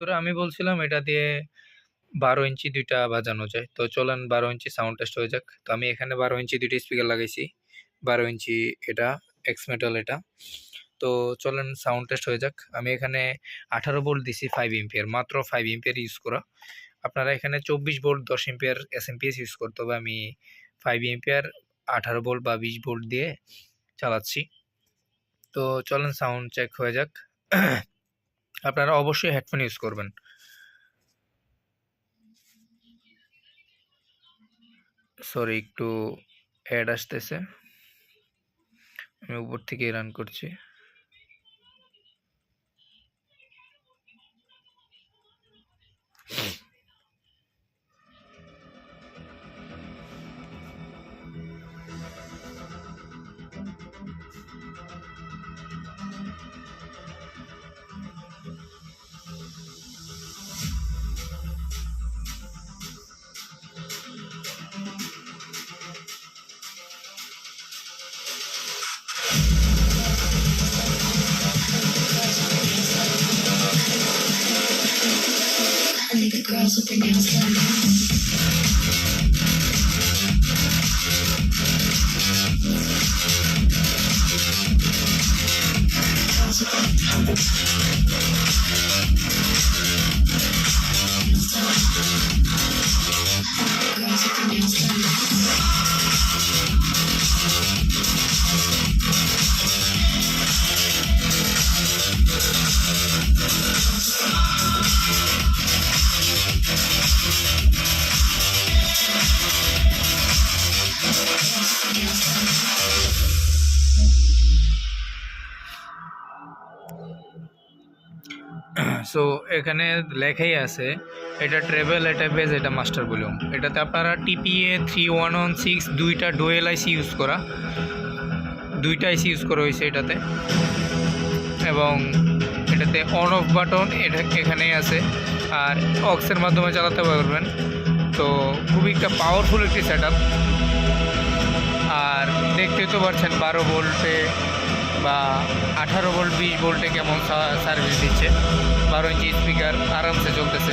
তোরে আমি বলছিলাম এটা দিয়ে ১২ ইঞ্চি দুইটা বাজানো যায়। তো চলেন ১২ ইঞ্চি সাউন্ড টেস্ট হয়ে যাক। তো আমি এখানে ১২ ইঞ্চি ২ টি স্পিকার লাগাইছি। ১২ ইঞ্চি এটা, এক্স মেটাল এটা। তো চলেন সাউন্ড টেস্ট হয়ে যাক। আমি এখানে ১৮ ভোল্ট দিছি 5 এম্পিয়ার মাত্র 5 এম্পিয়ার ইউজ করা। আপনারা এখানে চব্বিশ ২৪ ভোল্ট ১০ এম্পিয়ার এসএমপিএস ইউজ করতে হবে। আমি 5 এম্পিয়ার ১৮ ভোল্ট বা ২০ ভোল্ট দিয়ে চালাচ্ছি। তো চলেন সাউন্ড চেক হয়ে যাক। আপনারা অবশ্যই হেডফোন ইউজ করবেন। সরি একটু অ্যাড আসতেছে। আমি উপর থেকে রান করছি। girls with their Thank you. So এখানে লেখাই আছে, এটা ট্রেভেল এটা বেজ এটা মাস্টার ভলিউম এটাতে আপনারা TPA three one one six দুইটা ডোয়েল আইসি ইউজ করা। দুইটা আইসি ইউজ করা হয়েছে এটাতে। এবং এটাতে অন অফ বাটন এটা এখানেই আছে। আর অক্সের মাধ্যমে চালাতে পারবেন। তো খুবই একটা পাওয়ারফুল একটি সেট আর দেখতে তো পারছেন, বারো ভোল্টে বা আঠারো ভোল্ট বিশ ভোল্টে কেমন সার্ভিস দিচ্ছে। বারো ইঞ্চি স্পিকার আরামসে চলতেছে।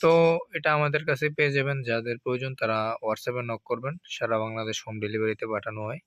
তো এটা আমাদের কাছে পেয়ে যাবেন। যাদের প্রয়োজন তারা হোয়াটসঅ্যাপে নক করবেন। সারা বাংলাদেশ হোম ডেলিভারিতে পাঠানো হয়।